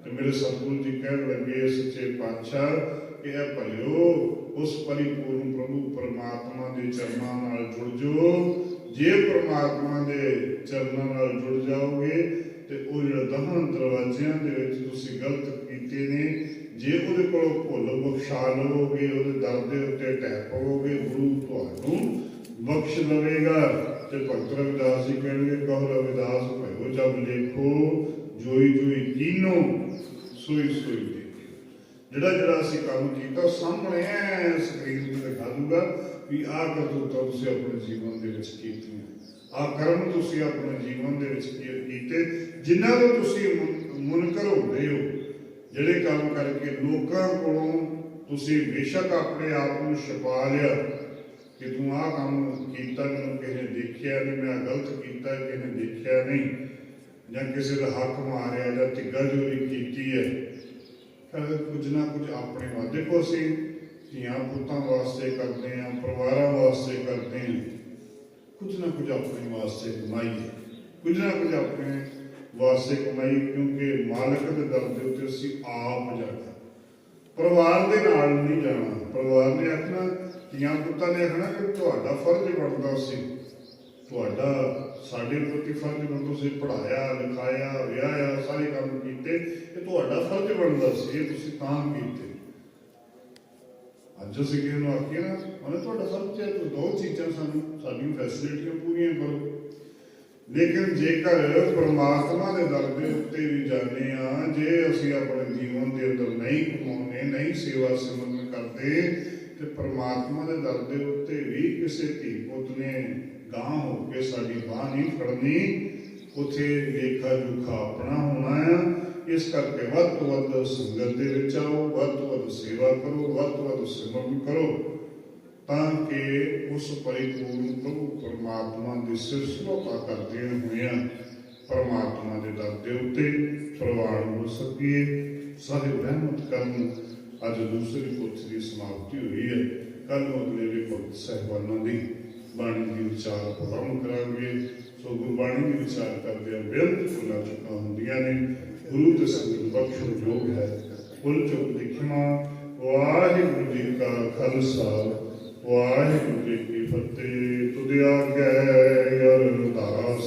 ਤੇ ਮੇਰੇ ਸਤਿਗੁਰੂ ਜੀ ਕਹਿਣ ਲੱਗੇ, ਸੱਚੇ ਪਾਤਸ਼ਾਹ ਕਿ ਇਹ ਭਲਿਓ ਉਸ ਪਰਿਪੂਰਨ ਪ੍ਰਭੂ ਪਰਮਾਤਮਾ ਦੇ ਚਰਨਾਂ ਨਾਲ ਜੁੜ ਜਾਓ। ਜੇ ਪਰਮਾਤਮਾ ਦੇ ਚਰਨਾਂ ਨਾਲ ਜੁੜ ਜਾਓਗੇ, ਤੇ ਉਹ ਜਿਹੜਾ ਦਹਾਂ ਦਰਵਾਜ਼ਿਆਂ ਦੇ ਵਿੱਚ ਤੁਸੀਂ ਗਲਤ ਕੀਤੇ ਨੇ, ਜੇ ਉਹਦੇ ਕੋਲੋਂ ਭੁੱਲ ਬਖਸ਼ਾ ਲਵੋਗੇ, ਉਹਦੇ ਦਰ ਦੇ ਉੱਤੇ ਟਹਿ ਪਵੋਗੇ ਗੁਰੂ ਤੁਹਾਨੂੰ ਬਖਸ਼ ਲਵੇਗਾ। ਤੇ ਭਗਤ ਰਵਿਦਾਸ ਜੀ ਕਹਿਣਗੇ, ਕਹੋ ਰਵਿਦਾਸ, ਭਇਓ ਜਬ ਲੇਖੋ ਜੋਈ ਜੋਈ ਕੀਨੋ ਸੋਈ ਸੋਈ ਜਿਹੜਾ ਜਿਹੜਾ ਅਸੀਂ ਕੰਮ ਕੀਤਾ ਸਾਹਮਣੇ ਐ ਸਕਰੀਨ ਤੇ ਦਿਖਾ ਦੂਗਾ ਵੀ ਆਹ ਕਰਤੂਤਾਂ ਤੁਸੀਂ ਆਪਣੇ ਜੀਵਨ ਦੇ ਵਿੱਚ ਕੀਤੀਆਂ ਆਹ ਕਰਮ ਤੁਸੀਂ ਆਪਣੇ ਜੀਵਨ ਦੇ ਵਿੱਚ ਕੀਤੇ। ਜਿਨ੍ਹਾਂ ਤੋਂ ਤੁਸੀਂ ਮੁਨ- ਮੁਨਕਰ ਹੁੰਦੇ ਹੋ, ਜਿਹੜੇ ਕੰਮ ਕਰਕੇ ਲੋਕਾਂ ਕੋਲੋਂ ਤੁਸੀਂ ਬੇਸ਼ੱਕ ਆਪਣੇ ਆਪ ਨੂੰ ਛਪਾ ਲਿਆ ਕਿ ਤੂੰ ਆਹ ਕੰਮ ਕੀਤਾ, ਮੈਨੂੰ ਕਿਸੇ ਨੇ ਦੇਖਿਆ ਨਹੀਂ, ਮੈਂ ਆਹ ਗਲਤ ਕੀਤਾ, ਕਿਸੇ ਨੇ ਦੇਖਿਆ ਨਹੀਂ, ਜਾਂ ਕਿਸੇ ਦਾ ਹੱਕ ਮਾਰਿਆ ਜਾਂ ਧਿੱਗਾ ਚੋਰੀ ਕੀਤੀ ਹੈ। ਕੁਝ ਨਾ ਕੁਝ ਆਪਣੇ ਵਾਸਤੇ ਦੇਖੋ ਅਸੀਂ ਧੀਆਂ ਪੁੱਤਾਂ ਵਾਸਤੇ ਕਰਦੇ ਹਾਂ, ਪਰਿਵਾਰਾਂ ਵਾਸਤੇ ਕਰਦੇ ਹਾਂ। ਕੁਝ ਨਾ ਕੁਝ ਆਪਣੇ ਵਾਸਤੇ ਕਮਾਈਏ। ਕੁਝ ਨਾ ਕੁਝ ਆਪਣੇ ਵਾਸਤੇ ਕਮਾਈ ਕਿਉਂਕਿ ਮਾਲਕ ਦੇ ਦਰ ਦੇ ਉੱਤੇ ਅਸੀਂ ਆਪ ਜਾਣਾ। ਪਰਿਵਾਰ ਦੇ ਨਾਲ ਨਹੀਂ ਜਾਣਾ। ਪਰਿਵਾਰ ਨੇ ਆਖਣਾ, ਧੀਆਂ ਪੁੱਤਾਂ ਨੇ ਆਖਣਾ ਕਿ ਤੁਹਾਡਾ ਫਰਜ਼ ਬਣਦਾ ਸੀ। ਤੁਹਾਡਾ, ਸਾਡੇ ਪ੍ਰਤੀ ਫਰਜ਼ ਬਣਦਾ ਤੁਸੀਂ ਪੜਾਇਆ ਲਿਖਾਇਆ, ਵਿਆਹਿਆ, ਸਾਰੇ ਕੰਮ ਕੀਤੇ, ਇਹ ਤੁਹਾਡਾ ਫਰਜ਼ ਬਣਦਾ ਸੀ ਤੁਸੀਂ ਤਾਂ ਕੀਤੇ। ਅੱਜ ਅਸੀਂ ਕਿਸੇ ਆਖੀਏ ਨਾ ਉਹਨੇ ਤੁਹਾਡਾ ਫਰਜ਼ ਹੈ ਦੋ ਚੀਜ਼ਾਂ ਸਾਨੂੰ, ਸਾਡੀਆਂ ਫੈਸਿਲਿਟੀਆਂ ਪੂਰੀਆਂ ਕਰੋ। ਲੇਕਿਨ ਜੇਕਰ ਪਰਮਾਤਮਾ ਦੇ ਦਰ ਦੇ ਉੱਤੇ ਵੀ ਜਾਂਦੇ ਆ ਜੇ ਅਸੀਂ ਆਪਣੇ ਜੀਵਨ ਦੇ ਅੰਦਰ ਨਹੀਂ ਕਮਾਉਂਦੇ ਨਹੀਂ ਸੇਵਾ ਸਿਮਰਨ ਕਰਦੇ, ਤੇ ਪਰਮਾਤਮਾ ਦੇ ਦਰ ਦੇ ਉੱਤੇ ਵੀ ਕਿਸੇ ਧੀ ਪੁੱਤ ਨੇ ਗਾਂ ਹੋ ਕੇ ਸਾਡੀ ਬਾਹ ਨਹੀਂ ਫੜਨੀ, ਉਥੇ ਲੇਖਾ ਜੁਖਾ ਆਪਣਾ ਹੋਣਾ ਆ। ਇਸ ਕਰਕੇ ਵੱਧ ਤੋਂ ਵੱਧ ਸੰਗਤ ਦੇ ਵਿੱਚ ਆਓ, ਵੱਧ ਤੋਂ ਵੱਧ ਸੇਵਾ ਕਰੋ, ਵੱਧ ਤੋਂ ਵੱਧ ਸਿਮਰਨ ਕਰੋ, ਤਾਂ ਕਿ ਉਸ ਪਰਿਪੂਰਨ ਪ੍ਰਭੂ ਪਰਮਾਤਮਾ ਦੀ ਸਿਰਸਤਾ ਕਰਦੇ ਹੋਇਆਂ ਪਰਮਾਤਮਾ ਦੇ ਦਰ ਦੇ ਉੱਤੇ ਪ੍ਰਵਾਨ ਹੋ ਸਕੀਏ। ਸਾਹਿਬ ਰਹਿਮਤ ਕਰਨ ਅੱਜ ਦੂਸਰੀ ਪੁੱਤ ਦੀ ਸਮਾਪਤੀ ਹੋਈ ਹੈ। ਕੱਲ ਨੂੰ ਅਗਲੇ ਵੀ ਪੁੱਤ ਸਹਿਬਾਨਾਂ ਦੀ ਬਾਣੀ ਦੀ ਵਿਚਾਰ ਪ੍ਰੋਗਰਾਮ ਕਰਾਂਗੇ ਸੋ ਗੁਰਬਾਣੀ ਦੀ ਵਿਚਾਰ ਕਰਦੇ ਆ ਬੇਅੰਤ ਫੁੱਲਾਂ ਚੁੱਕਾਂ ਹੁੰਦੀਆਂ ਨੇ। ਗੁਰੂ ਤੇ ਸੰਗਤ ਬਖਸ਼ਣ ਯੋਗ ਹੈ। ਫੁੱਲ ਚੁੱਕ ਲਿਖਣਾ ਵਾਹਿਗੁਰੂ ਜੀ ਕਾ ਖਾਲਸਾ। ਵਾਹਿਗੁਰੂ ਜੀ ਕੀ ਫਤਿਹ। ਤੁਧ ਆਗੇ ਅਰਦਾਸ।